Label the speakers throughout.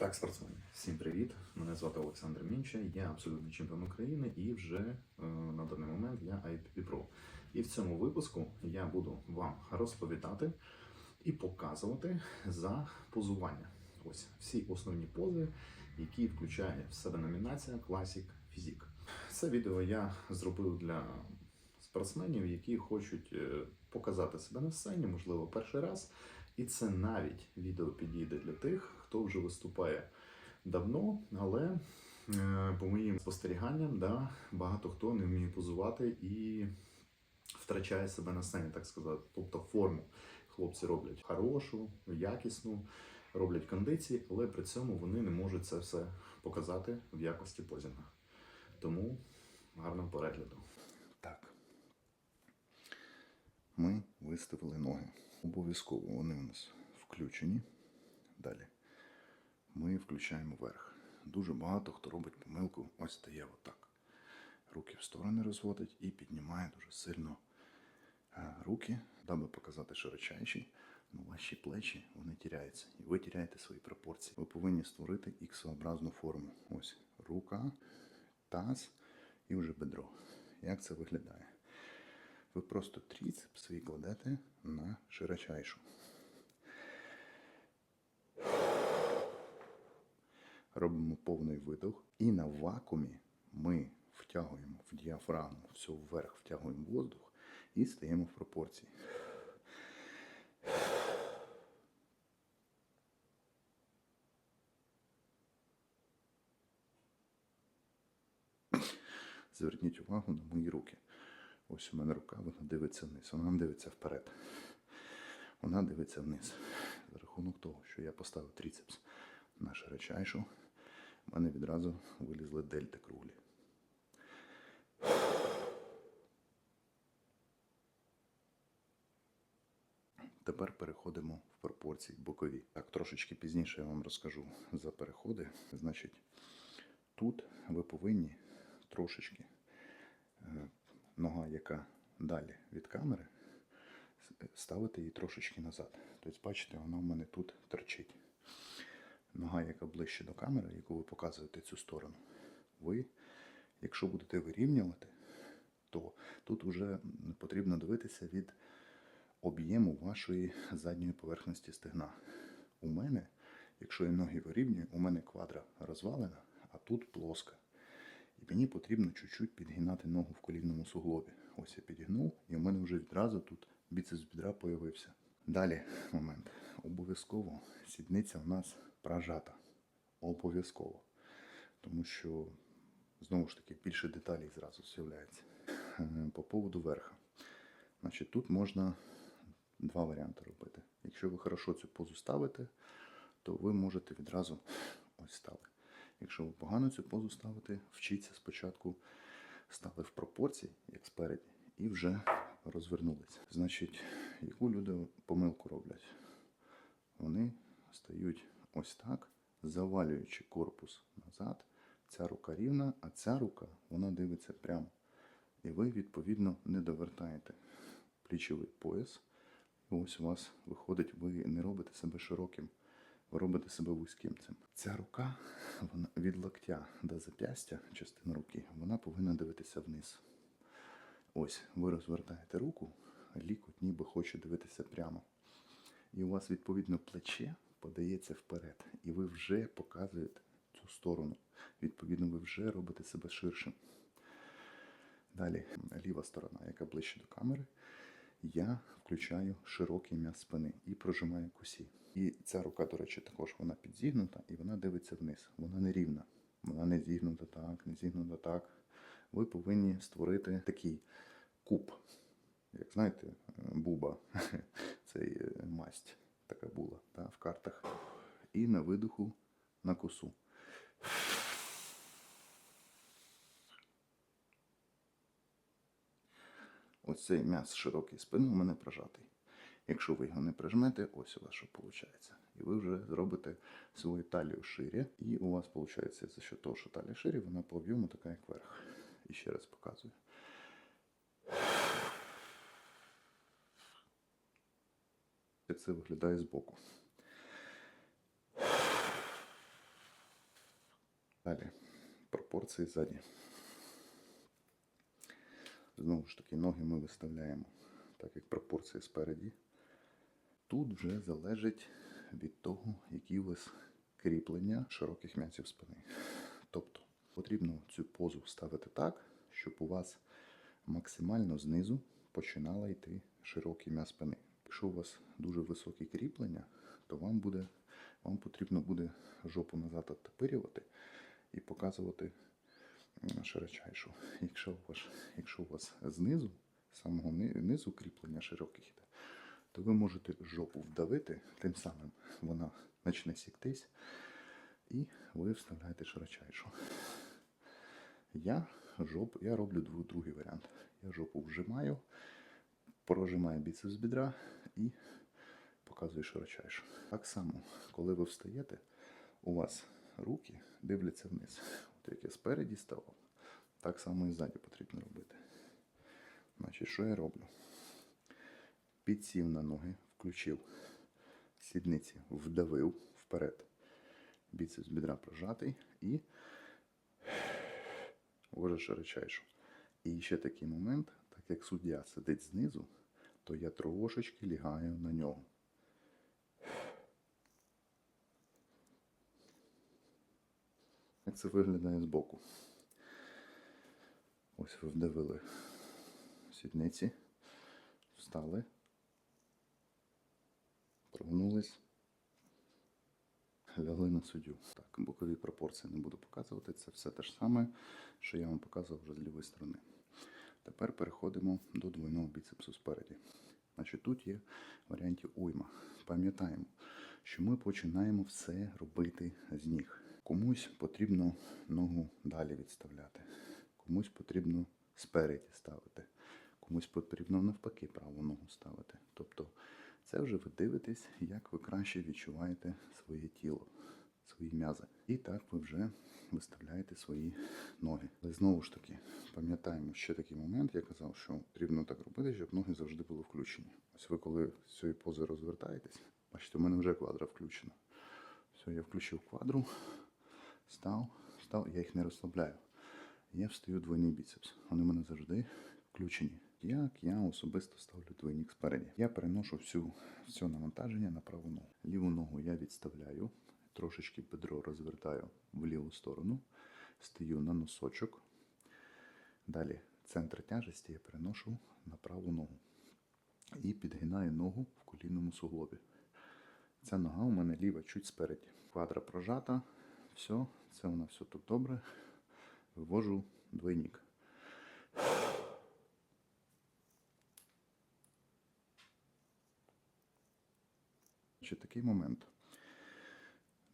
Speaker 1: Так, спортсмени, всім привіт! Мене звати Олександр Мінча, я абсолютний чемпіон України і вже е, на даний момент я IPP Pro. І в цьому випуску я буду вам розповідати і показувати за позування. Ось всі основні пози, які включає в себе номінація Classic Physique. Це відео я зробив для спортсменів, які хочуть е, показати себе на сцені, можливо, перший раз. І це навіть відео підійде для тих, хто вже виступає давно, але е, по моїм спостеріганням, да, багато хто не вміє позувати і втрачає себе на сцені, так сказати. Тобто форму хлопці роблять хорошу, якісну, роблять кондиції, але при цьому вони не можуть це все показати в якості позінга. Тому гарного перегляду. Так. Ми виставили ноги. Обов'язково вони у нас включені. Далі ми включаємо вверх. Дуже багато хто робить помилку, ось стає отак. Руки в сторони розводить і піднімає дуже сильно е, руки, даби показати широчайші, ну ваші плечі вони тіряються. І ви тіряєте свої пропорції. Ви повинні створити іксообразну форму. Ось рука, таз і вже бедро. Як це виглядає? Ви просто тріцепс свій кладете на широчайшу. Робимо повний видох. І на вакуумі ми втягуємо в діафрагму, все вверх втягуємо воздух і стаємо в пропорції. Зверніть увагу на мої руки. Ось у мене рука, вона дивиться вниз. Вона дивиться вперед. Вона дивиться вниз. За рахунок того, що я поставив тріцепс на широчайшу, в мене відразу вилізли дельти круглі. Тепер переходимо в пропорції бокові. Так, трошечки пізніше я вам розкажу за переходи. Значить, тут ви повинні трошечки е, нога, яка далі від камери, ставити її трошечки назад. Тобто, бачите, вона в мене тут торчить. Нога, яка ближче до камери, яку ви показуєте цю сторону. Ви, якщо будете вирівнювати, то тут вже потрібно дивитися від об'єму вашої задньої поверхності стегна. У мене, якщо я ноги вирівнюю, у мене квадра розвалена, а тут плоска. І мені потрібно чуть-чуть підгинати ногу в колінному суглобі. Ось я підігнув, і у мене вже відразу тут біцепс бідра появився. Далі момент. Обов'язково сідниця в нас прожата. Обов'язково. Тому що, знову ж таки, більше деталей зразу з'являється. Е, По поводу верха. Значить, тут можна два варіанти робити. Якщо ви хорошо цю позу ставите, то ви можете відразу ось стали. Якщо ви погано цю позу ставите, вчіться спочатку стали в пропорції, як спереді, і вже розвернулися. Значить, яку люди помилку роблять? Вони стають ось так, завалюючи корпус назад. Ця рука рівна, а ця рука вона дивиться прямо. І ви, відповідно, не довертаєте плічовий пояс. І ось у вас виходить, ви не робите себе широким ви робите себе вузьким цим. Ця рука вона від локтя до зап'ястя, частина руки, вона повинна дивитися вниз. Ось, ви розвертаєте руку, лікоть ніби хоче дивитися прямо. І у вас, відповідно, плече подається вперед. І ви вже показуєте цю сторону. Відповідно, ви вже робите себе ширшим. Далі, ліва сторона, яка ближче до камери, я включаю широкий м'яз спини і прожимаю кусі. І ця рука, до речі, також вона підзігнута і вона дивиться вниз. Вона не рівна. Вона не зігнута так, не зігнута так. Ви повинні створити такий куб. Як знаєте, буба, цей е, масть така була та, в картах. І на видуху на косу. Ось цей м'яз широкий спини у мене прожатий. Якщо ви його не прижмете, ось у вас що виходить. І ви вже зробите свою талію ширі. І у вас виходить за що того, що талія ширі, вона по об'єму така, як верх. І ще раз показую. Це виглядає збоку. Далі. Пропорції ззаді. Знову ж таки, ноги ми виставляємо так, як пропорції спереді. Тут вже залежить від того, які у вас кріплення широких м'язів спини. Тобто потрібно цю позу ставити так, щоб у вас максимально знизу починала йти широкий м'яз спини. Якщо у вас дуже високі кріплення, то вам буде, вам потрібно буде жопу назад оттопирювати і показувати широчайшу. Якщо у вас, якщо у вас знизу, самого низу кріплення широких йде, то ви можете жопу вдавити, тим самим вона почне сіктись, і ви вставляєте широчайшу. Я, жоп, я роблю другий варіант. Я жопу вжимаю, прожимаю біцепс бідра і показую широчайшу. Так само, коли ви встаєте, у вас руки дивляться вниз. От як я спереді ставав, так само і ззаді потрібно робити. Значить, що я роблю? Підсів на ноги, включив сідниці, вдавив вперед. Біцепс бідра прожатий і вже широчайшу. І ще такий момент, так як суддя сидить знизу, то я трошечки лягаю на нього. Як це виглядає збоку? Ось ви вдавили сідниці, встали, прогнулись, лягли на суддю. Так, бокові пропорції не буду показувати. Це все те ж саме, що я вам показував вже з лівої сторони. Тепер переходимо до двойного біцепсу спереді. Значить, тут є варіантів уйма. Пам'ятаємо, що ми починаємо все робити з ніг. Комусь потрібно ногу далі відставляти, комусь потрібно спереді ставити, комусь потрібно навпаки праву ногу ставити. Тобто це вже ви дивитесь, як ви краще відчуваєте своє тіло, свої м'язи. І так ви вже виставляєте свої ноги. Але знову ж таки, пам'ятаємо ще такий момент, я казав, що потрібно так робити, щоб ноги завжди були включені. Ось ви коли з цієї пози розвертаєтесь, бачите, у мене вже квадра включена. Все, я включив квадру, став, став, я їх не розслабляю. Я встаю двойний біцепс. Вони в мене завжди включені. Як я особисто ставлю двойник спереді. Я переношу всю, все навантаження на праву ногу. Ліву ногу я відставляю, трошечки бедро розвертаю в ліву сторону, стою на носочок. Далі центр тяжесті я переношу на праву ногу. І підгинаю ногу в колінному суглобі. Ця нога у мене ліва чуть спереді. Квадра прожата. Все, це у нас все тут добре. Вивожу двойник. Ще такий момент.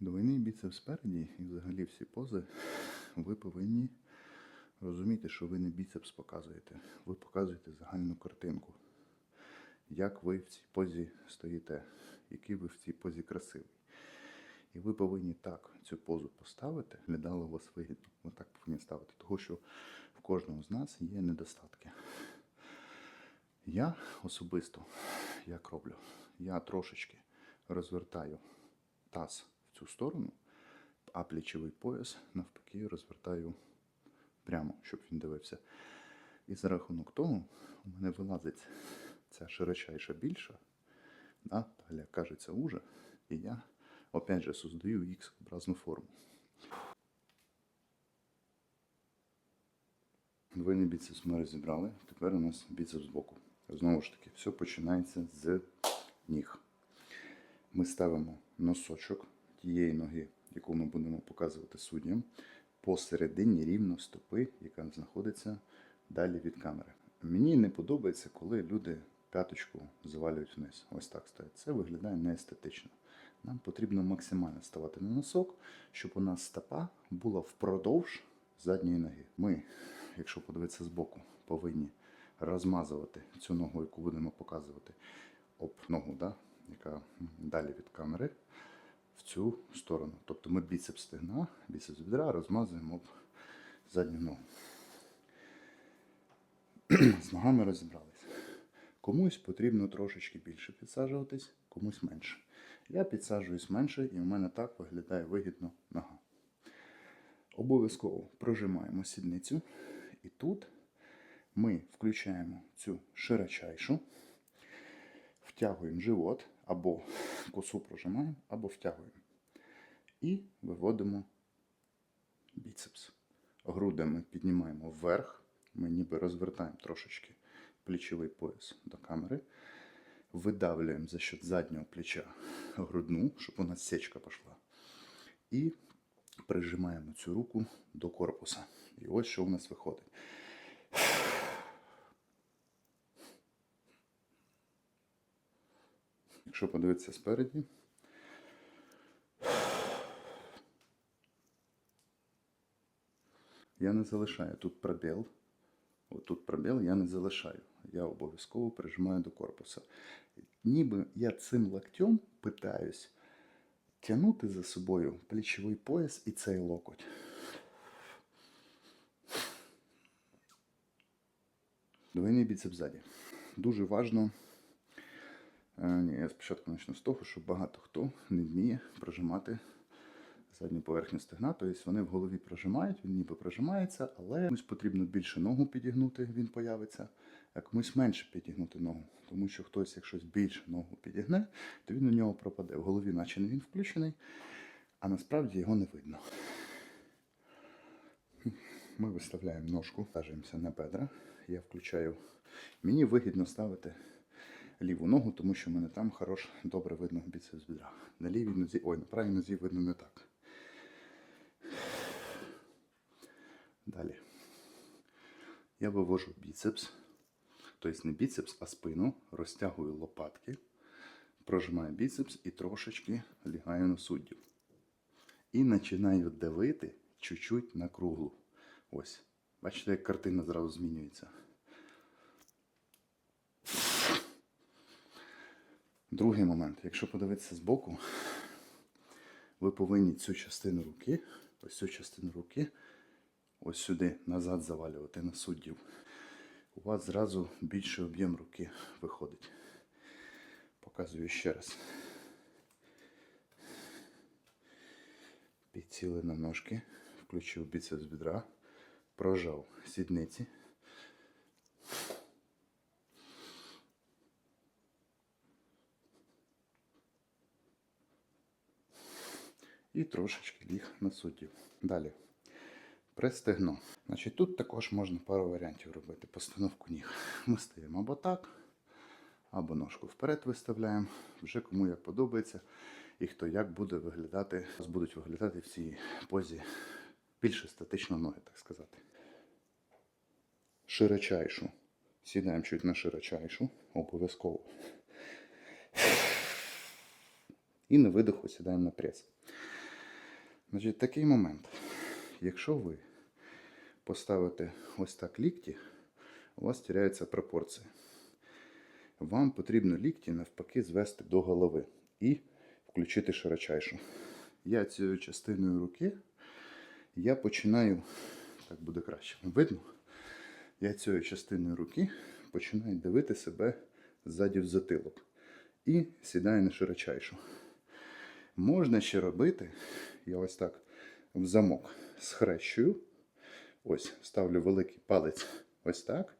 Speaker 1: Двойний біцепс спереді і взагалі всі пози ви повинні розуміти, що ви не біцепс показуєте. Ви показуєте загальну картинку. Як ви в цій позі стоїте, який ви в цій позі красивий. І ви повинні так цю позу поставити, глядало вас вигідно. Ви так повинні ставити, тому що в кожного з нас є недостатки. Я особисто як роблю? Я трошечки розвертаю таз цю сторону, а плечовий пояс навпаки розвертаю прямо, щоб він дивився. І за рахунок того у мене вилазить ця широчайша більша, да, талія кажеться уже, і я опять же создаю X-образну форму. Двойний біцепс ми розібрали. Тепер у нас біцепс збоку. Знову ж таки, все починається з ніг. Ми ставимо носочок тієї ноги, яку ми будемо показувати суддям, посередині рівно стопи, яка знаходиться далі від камери. Мені не подобається, коли люди п'яточку завалюють вниз. Ось так стоять. Це виглядає неестетично. Нам потрібно максимально ставати на носок, щоб у нас стопа була впродовж задньої ноги. Ми, якщо подивитися збоку, повинні розмазувати цю ногу, яку будемо показувати, об ногу, да? яка далі від камери, цю сторону. Тобто ми біцепс стегна, біцепс бідра розмазуємо об задню ногу. З ногами розібрались. Комусь потрібно трошечки більше підсаджуватись, комусь менше. Я підсаджуюсь менше і в мене так виглядає вигідно нога. Обов'язково прожимаємо сідницю. І тут ми включаємо цю широчайшу, втягуємо живот, або косу прожимаємо, або втягуємо. І виводимо біцепс. Груди ми піднімаємо вверх. Ми ніби розвертаємо трошечки плечовий пояс до камери. Видавлюємо за счет заднього плеча грудну, щоб у нас сечка пішла. І прижимаємо цю руку до корпуса. І ось що у нас виходить. Якщо подивитися спереді, я не залишаю тут пробіл. Отут пробіл я не залишаю. Я обов'язково прижимаю до корпуса. Ніби я цим локтем питаюсь тягнути за собою плечовий пояс і цей локоть. Двойний біцепс ззаді. Дуже важно. Е, ні, я спочатку почну з того, що багато хто не вміє прожимати задню поверхню стегна. Тобто вони в голові прожимають, він ніби прожимається, але комусь потрібно більше ногу підігнути, він появиться, а комусь менше підігнути ногу. Тому що хтось, якщо більше ногу підігне, то він у нього пропаде. В голові, наче не він включений, а насправді його не видно. Ми виставляємо ножку, сажуємося на бедра. Я включаю. Мені вигідно ставити ліву ногу, тому що в мене там хорош, добре видно біцепс бідра. На лівій нозі, ой, на правій нозі видно не так. Далі. Я вивожу біцепс, тобто не біцепс, а спину, розтягую лопатки, прожимаю біцепс і трошечки лягаю на суддів. І починаю давити чуть-чуть на круглу. Ось. Бачите, як картина зразу змінюється. Другий момент. Якщо подивитися збоку, ви повинні цю частину руки, ось цю частину руки, ось сюди назад завалювати на суддів. У вас зразу більший об'єм руки виходить. Показую ще раз. Підціли на ножки, включив біцепс бідра, прожав сідниці. І трошечки ліг на суддів. Далі. Пристегно. Значить, тут також можна пару варіантів робити. Постановку ніг. Ми стаємо або так, або ножку вперед виставляємо. Вже кому як подобається. І хто як буде виглядати, будуть виглядати в цій позі більш естетично ноги, так сказати. Широчайшу. Сідаємо чуть на широчайшу, обов'язково. І на видиху сідаємо на прес. Значить, такий момент. Якщо ви поставите ось так лікті, у вас тіряються пропорції. Вам потрібно лікті навпаки звести до голови і включити широчайшу. Я цією частиною руки я починаю, так буде краще, видно? Я цією частиною руки починаю дивити себе ззаді в затилок і сідаю на широчайшу. Можна ще робити, я ось так в замок схрещую. Ось, ставлю великий палець ось так.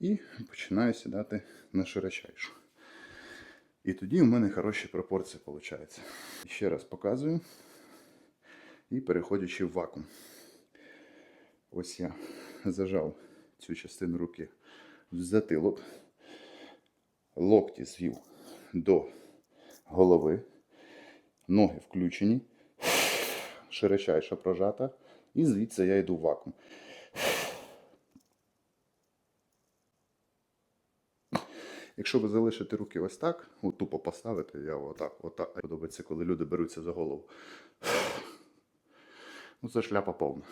Speaker 1: І починаю сідати на широчайшу. І тоді у мене хороші пропорції виходить. Ще раз показую. І переходячи в вакуум. Ось я зажав цю частину руки в затилок, локті звів до голови, ноги включені, широчайша прожата, і звідси я йду в вакуум. Якщо ви залишите руки ось так, от тупо поставите, я отак, отак. Подобається, коли люди беруться за голову. Ну, це шляпа повна.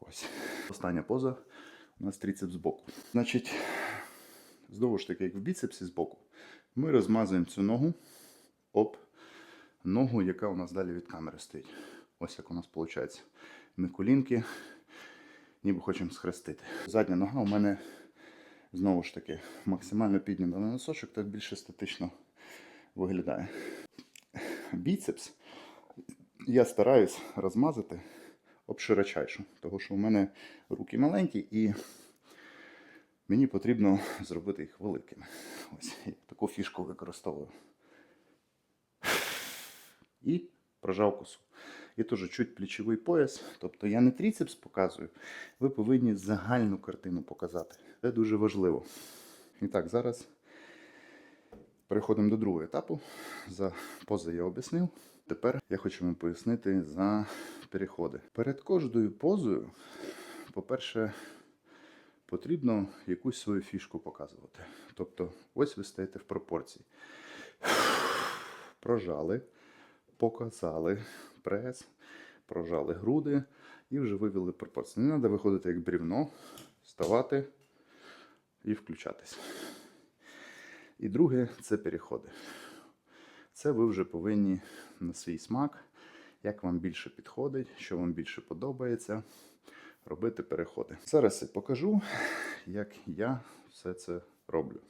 Speaker 1: Ось. Остання поза у нас трицеп збоку. Значить, знову ж таки, як в біцепсі збоку, ми розмазуємо цю ногу об ногу, яка у нас далі від камери стоїть. Ось як у нас виходить. Ми колінки, ніби хочемо схрестити. Задня нога у мене знову ж таки максимально піднята на носочок, так більш естетично виглядає. Біцепс я стараюсь розмазати обширочайшу, тому що у мене руки маленькі і мені потрібно зробити їх великими. Ось я таку фішку використовую. І прожав. І теж чуть плечовий пояс. Тобто я не тріцепс показую, ви повинні загальну картину показати. Це дуже важливо. І так, зараз переходимо до другого етапу. За пози я об'яснив. Тепер я хочу вам пояснити за переходи. Перед кожною позою, по-перше, потрібно якусь свою фішку показувати. Тобто, ось ви стоїте в пропорції. Прожали, показали прес, прожали груди і вже вивели пропорції. Не треба виходити як брівно, ставати і включатись. І друге це переходи. Це ви вже повинні на свій смак, як вам більше підходить, що вам більше подобається, робити переходи. Зараз я покажу, як я все це роблю.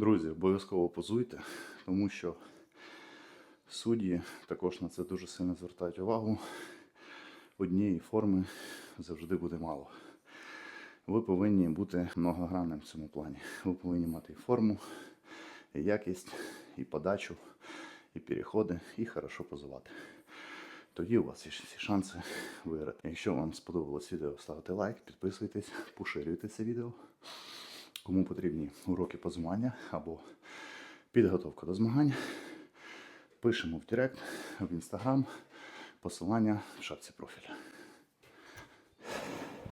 Speaker 1: Друзі, обов'язково позуйте, тому що судді також на це дуже сильно звертають увагу. Однієї форми завжди буде мало. Ви повинні бути многогранним в цьому плані. Ви повинні мати і форму, і якість, і подачу, і переходи, і хорошо позувати. Тоді у вас є всі шанси виграти. Якщо вам сподобалось відео, ставте лайк, підписуйтесь, поширюйте це відео. Кому потрібні уроки по змагання або підготовка до змагань, пишемо в Директ, в інстаграм, посилання в шапці профіля.